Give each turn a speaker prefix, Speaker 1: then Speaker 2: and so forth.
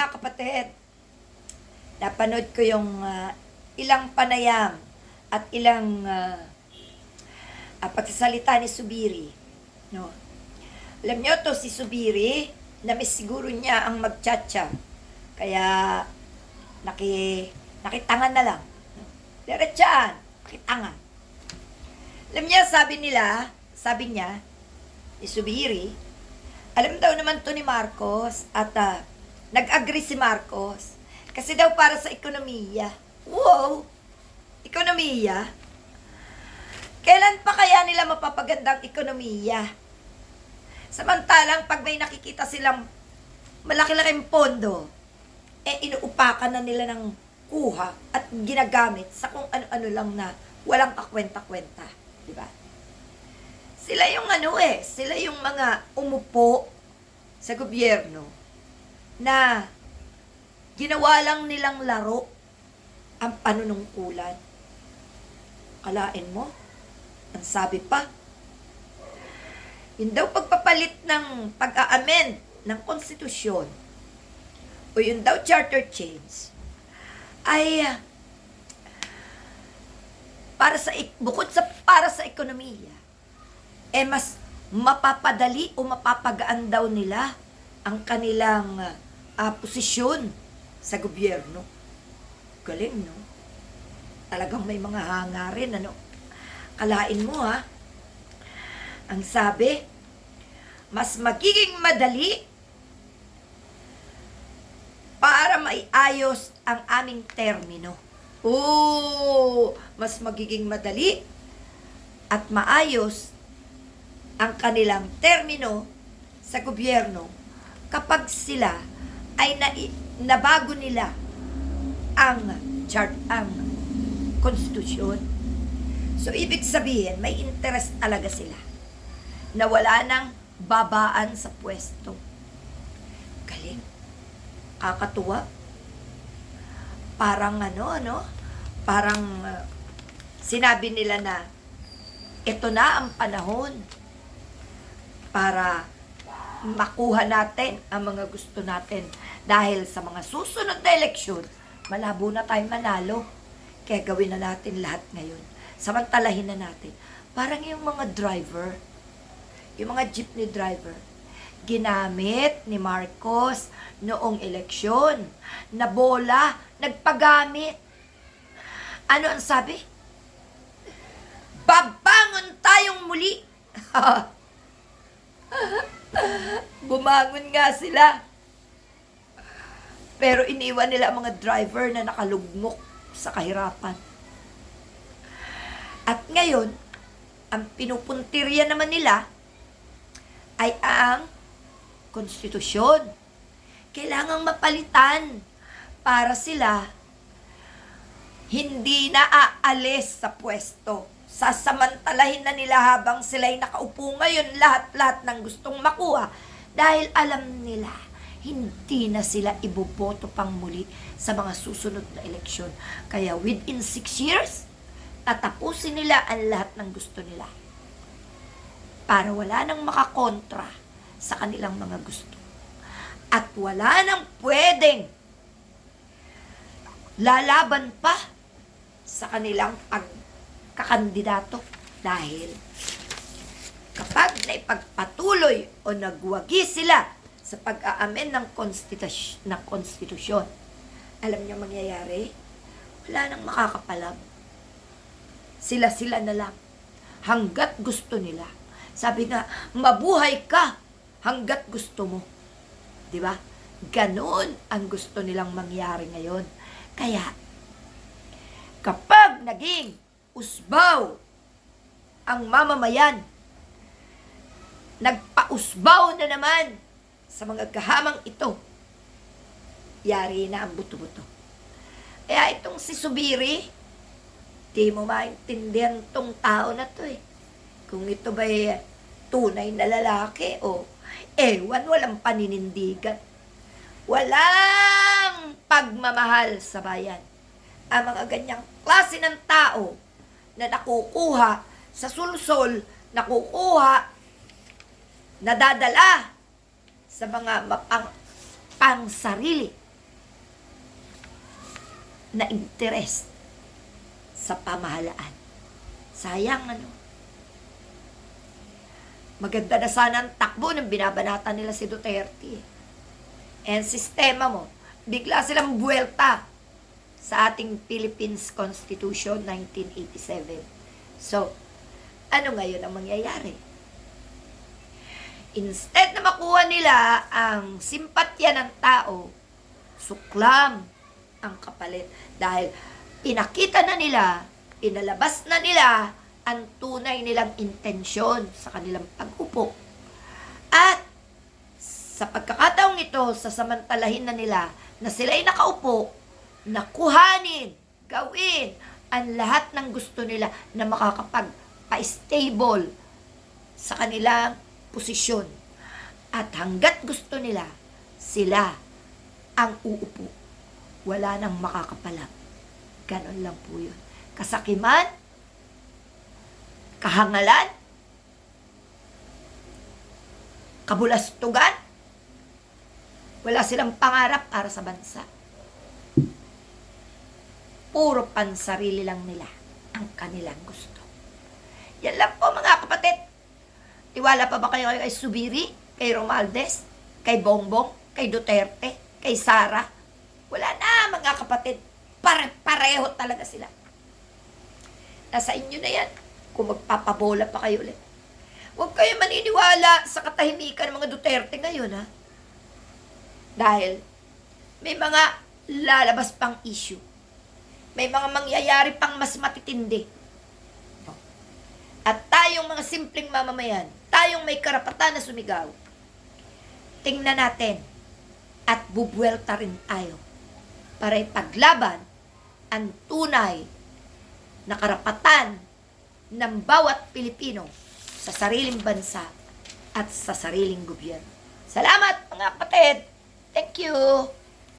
Speaker 1: mga kapatid, napanood ko yung ah, ilang panayam at ilang ah, ah, pagsasalita ni Subiri. No? Alam nyo to si Subiri, na miss siguro niya ang magtsatsa. Kaya, naki, nakitangan na lang. Diretsaan, nakitangan. Alam niya, sabi nila, sabi niya, ni Subiri, alam daw naman to ni Marcos at ah, nag-agree si Marcos. Kasi daw para sa ekonomiya. Wow! Ekonomiya? Kailan pa kaya nila mapapagandang ekonomiya? Samantalang pag may nakikita silang malaki-laking pondo, eh inuupakan na nila ng kuha at ginagamit sa kung ano-ano lang na walang kakwenta-kwenta. Di ba? Sila yung ano eh, sila yung mga umupo sa gobyerno na ginawa lang nilang laro ang panunungkulan. Kalain mo, ang sabi pa, yun daw pagpapalit ng pag-a-amend ng konstitusyon o yun daw charter change ay para sa ik- bukod sa para sa ekonomiya eh mas mapapadali o mapapagaan daw nila ang kanilang ah, posisyon sa gobyerno. Galing, no? Talagang may mga hangarin, ano? Kalain mo, ha? Ang sabi, mas magiging madali para maiayos ang aming termino. Oo, mas magiging madali at maayos ang kanilang termino sa gobyerno kapag sila ay na, nabago nila ang chart ang konstitusyon. So ibig sabihin, may interest talaga sila na wala nang babaan sa pwesto. Galing. Kakatuwa. Parang ano, ano? Parang uh, sinabi nila na ito na ang panahon para makuha natin ang mga gusto natin. Dahil sa mga susunod na eleksyon, malabo na tayo manalo. Kaya gawin na natin lahat ngayon. Samantalahin na natin. Parang yung mga driver, yung mga jeepney driver, ginamit ni Marcos noong eleksyon na bola, nagpagamit. Ano ang sabi? Babangon tayong muli. Bumangon nga sila. Pero iniwan nila ang mga driver na nakalugmok sa kahirapan. At ngayon, ang pinupuntirya naman nila ay ang konstitusyon. Kailangang mapalitan para sila hindi na aalis sa pwesto. Sasamantalahin na nila habang sila'y nakaupo ngayon lahat-lahat ng gustong makuha dahil alam nila hindi na sila iboboto pang muli sa mga susunod na eleksyon. Kaya within six years, tatapusin nila ang lahat ng gusto nila. Para wala nang makakontra sa kanilang mga gusto. At wala nang pwedeng lalaban pa sa kanilang pagkakandidato dahil kapag naipagpatuloy o nagwagi sila sa pag-aamen ng, konstitus- ng konstitusyon, alam niyo mangyayari? Wala nang makakapalag. Sila-sila na lang. Hanggat gusto nila. Sabi nga, mabuhay ka hanggat gusto mo. Ba? Ganon ang gusto nilang mangyari ngayon. Kaya, kapag naging usbaw ang mamamayan, nagpausbaw na naman sa mga kahamang ito, yari na ang buto-buto. Kaya itong si Subiri, di mo maintindihan tong tao na to eh. Kung ito ba tunay na lalaki o ewan, walang paninindigan. Walang pagmamahal sa bayan. Ang mga ganyang klase ng tao na nakukuha sa sulsol, nakukuha, nadadala sa mga mapang pang sarili na interest sa pamahalaan. Sayang ano. Maganda na sana ang takbo ng binabanatan nila si Duterte. And sistema mo, bigla silang buwelta sa ating Philippines Constitution 1987. So, ano ngayon ang mangyayari? Instead na makuha nila ang simpatya ng tao, suklam ang kapalit. Dahil pinakita na nila, inalabas na nila ang tunay nilang intensyon sa kanilang pag-upo. At sa pagkakataong ito, sasamantalahin na nila na sila ay nakaupo, nakuhanin, gawin ang lahat ng gusto nila na makakapag-stable sa kanilang posisyon. At hanggat gusto nila, sila ang uupo. Wala nang makakapalag. Ganon lang po yun. Kasakiman, kahangalan, kabulastugan, wala silang pangarap para sa bansa. Puro pansarili lang nila ang kanilang gusto. Yan lang po mga kapatid. Tiwala pa ba kayo kay Subiri, kay Romaldes, kay Bongbong, kay Duterte, kay Sara? Wala na mga kapatid. Pare-pareho talaga sila. Nasa inyo na yan kung magpapabola pa kayo ulit. Huwag kayo maniniwala sa katahimikan ng mga Duterte ngayon, ha? Dahil may mga lalabas pang issue. May mga mangyayari pang mas matitindi. At tayong mga simpleng mamamayan, tayong may karapatan na sumigaw, tingnan natin at bubuelta rin tayo para ipaglaban ang tunay na karapatan ng bawat Pilipino sa sariling bansa at sa sariling gobyerno. Salamat mga kapatid! Thank you!